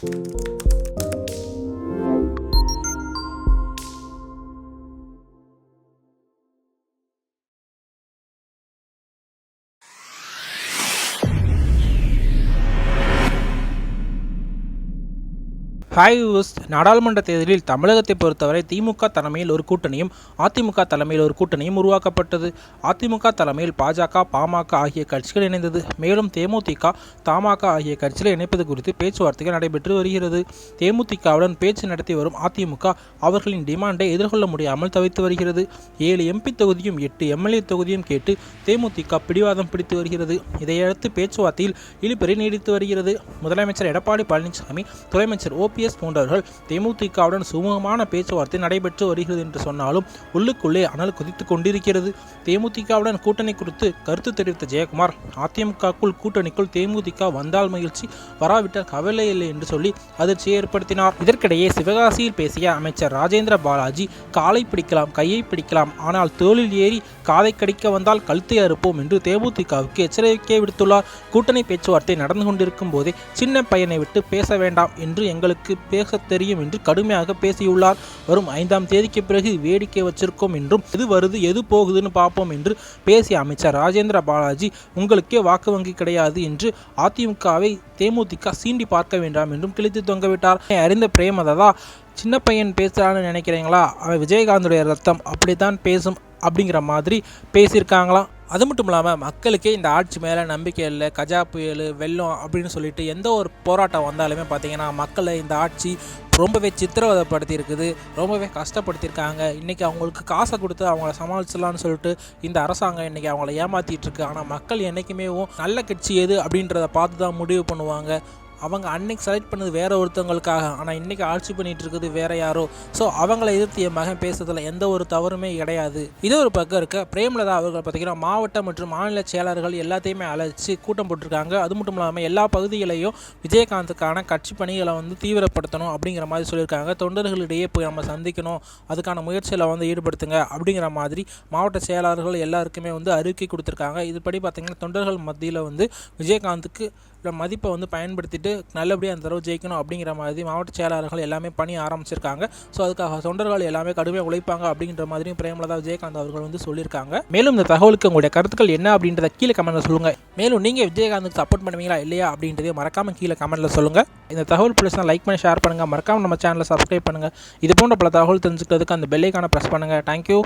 Música viewers நாடாளுமன்ற தேர்தலில் தமிழகத்தை பொறுத்தவரை திமுக தலைமையில் ஒரு கூட்டணியும் அதிமுக தலைமையில் ஒரு கூட்டணியும் உருவாக்கப்பட்டது. அதிமுக தலைமையில் பாஜக பாமக ஆகிய கட்சிகள் இணைந்தது. மேலும் தேமுதிக தமாக ஆகிய கட்சிகளை இணைப்பது குறித்து பேச்சுவார்த்தைகள் நடைபெற்று வருகிறது. தேமுதிகவுடன் பேச்சு நடத்தி வரும் அதிமுக அவர்களின் டிமாண்டை எதிர்கொள்ள முடியாமல் தவித்து வருகிறது. ஏழு எம்பி தொகுதியும் எட்டு எம்எல்ஏ தொகுதியும் கேட்டு தேமுதிக பிடிவாதம் பிடித்து வருகிறது. இதையடுத்து பேச்சுவார்த்தையில் இழுபறி நீடித்து வருகிறது. முதலமைச்சர் எடப்பாடி பழனிசாமி துறையமைச்சர் ஓ பி ஓபிஎஸ் போன்றவர்கள் தேமுதிகவுடன் சுமூகமான பேச்சுவார்த்தை நடைபெற்று வருகிறது என்று சொன்னாலும் உள்ளுக்குள்ளே அனல் குதித்து கொண்டிருக்கிறது. தேமுதிகவுடன் கூட்டணி குறித்து கருத்து தெரிவித்த ஜெயக்குமார் அதிமுகக்குள் கூட்டணிக்குள் தேமுதிக வந்தால் மகிழ்ச்சி வராவிட்டால் கவலை இல்லை என்று சொல்லி அதிர்ச்சியை ஏற்படுத்தினார். இதற்கிடையே சிவகாசியில் பேசிய அமைச்சர் ராஜேந்திர பாலாஜி காலை பிடிக்கலாம் கையை பிடிக்கலாம் ஆனால் தோளில் ஏறி காதை கடிக்க வந்தால் கழுத்தை அறுப்போம் என்று தேமுதிகவுக்கு எச்சரிக்கை விடுத்துள்ளார். கூட்டணி பேச்சுவார்த்தை நடந்து கொண்டிருக்கும் போதே சின்ன பையனை விட்டு பேச வேண்டாம் என்று எங்களுக்கு பேசத் தெரியும் என்று கடுமையாக பேசியுள்ளார். வரும் ஐந்தாம் தேதிக்கு பிறகு வேடிக்கை வச்சிருக்கோம் என்றும் எது வருது எது போகுதுன்னு பார்ப்போம் என்று பேசிய அமைச்சர் ராஜேந்திர பாலாஜி உங்களுக்கே வாக்கு வங்கி கிடையாது என்று அதிமுகவை தேமுதிக சீண்டி பார்க்க வேண்டாம் என்றும் கிழித்து தொங்கவிட்டார். அறிந்த பிரேமதா சின்ன பையன் பேசுகிறான்னு நினைக்கிறீங்களா? அவன் விஜயகாந்துடைய ரத்தம் அப்படித்தான் பேசும் அப்படிங்கிற மாதிரி பேசியிருக்காங்களாம். அது மட்டும் இல்லாமல் மக்களுக்கே இந்த ஆட்சி மேலே நம்பிக்கை இல்லை கஜா புயல் வெள்ளம் அப்படின்னு சொல்லிட்டு எந்த ஒரு போராட்டம் வந்தாலுமே பார்த்தீங்கன்னா மக்களை இந்த ஆட்சி ரொம்பவே சித்திரவதைப்படுத்தி இருக்குது ரொம்பவே கஷ்டப்படுத்தியிருக்காங்க. இன்றைக்கி அவங்களுக்கு காசை கொடுத்து அவங்கள சமாளிச்சிடலாம்னு சொல்லிட்டு இந்த அரசாங்கம் இன்றைக்கி அவங்கள ஏமாற்றிட்டு இருக்கு. ஆனால் மக்கள் என்றைக்குமே நல்ல கட்சி எது? அப்படின்றத பார்த்து தான் முடிவு பண்ணுவாங்க. அவங்க அன்னைக்கு செலக்ட் பண்ணது வேற ஒருத்தவங்களுக்காக. ஆனால் இன்றைக்கி ஆட்சி பண்ணிட்டு இருக்குது வேற யாரோ. ஸோ அவங்கள எதிர்த்து என் மகன் பேசுறதுல எந்த ஒரு தவறுமே கிடையாது. இதே ஒரு பக்கம் இருக்க. பிரேமலதா அவர்கள் பார்த்தீங்கன்னா மாவட்ட மற்றும் மாநில செயலாளர்கள் எல்லாத்தையுமே அழைச்சி கூட்டம் போட்டிருக்காங்க. அது மட்டும் இல்லாமல் எல்லா பகுதிகளையும் விஜயகாந்துக்கான கட்சி பணிகளை வந்து தீவிரப்படுத்தணும் அப்படிங்கிற மாதிரி சொல்லியிருக்காங்க. தொண்டர்களிடையே போய் நம்ம சந்திக்கணும். அதுக்கான முயற்சியில் வந்து ஈடுபடுத்துங்க அப்படிங்கிற மாதிரி மாவட்ட செயலாளர்கள் எல்லாருக்குமே வந்து அறிக்கை கொடுத்துருக்காங்க. இதுபடி பார்த்தீங்கன்னா தொண்டர்கள் மத்தியில் வந்து விஜயகாந்துக்கு மதிப்பை வந்து பயன்படுத்திட்டு நல்லபடியாக அந்த தடவை ஜெயிக்கணும் அப்படிங்கிற மாதிரி மாவட்ட செயலாளர்கள் எல்லாமே பணி ஆரம்பிச்சிருக்காங்க. ஸோ அதுக்காக தொண்டர்கள் எல்லாமே கடுமையாக உழைப்பாங்க அப்படிங்கிற மாதிரியும் பிரேமலதா விஜயகாந்த் அவர்கள் வந்து சொல்லியிருக்காங்க. மேலும் இந்த தகவலுக்கு உங்களுடைய கருத்துக்கள் என்ன அப்படின்றத கீழே கமெண்ட்ல சொல்லுங்க. மேலும் நீங்கள் விஜயகாந்துக்கு சப்போர்ட் பண்ணுவீங்களா இல்லையா அப்படின்றதையும் மறக்காம கீழே கமெண்ட்ல சொல்லுங்க. இந்த தகவல் பிடிச்சா லைக் பண்ணி ஷேர் பண்ணுங்க. மறக்காம நம்ம சேனலை சப்ஸ்கிரைப் பண்ணுங்க. இது போன்ற பல தகவல் தெரிஞ்சுக்கிறதுக்கு அந்த பெல்லைக்கான ப்ரெஸ் பண்ணுங்க. தேங்க்யூ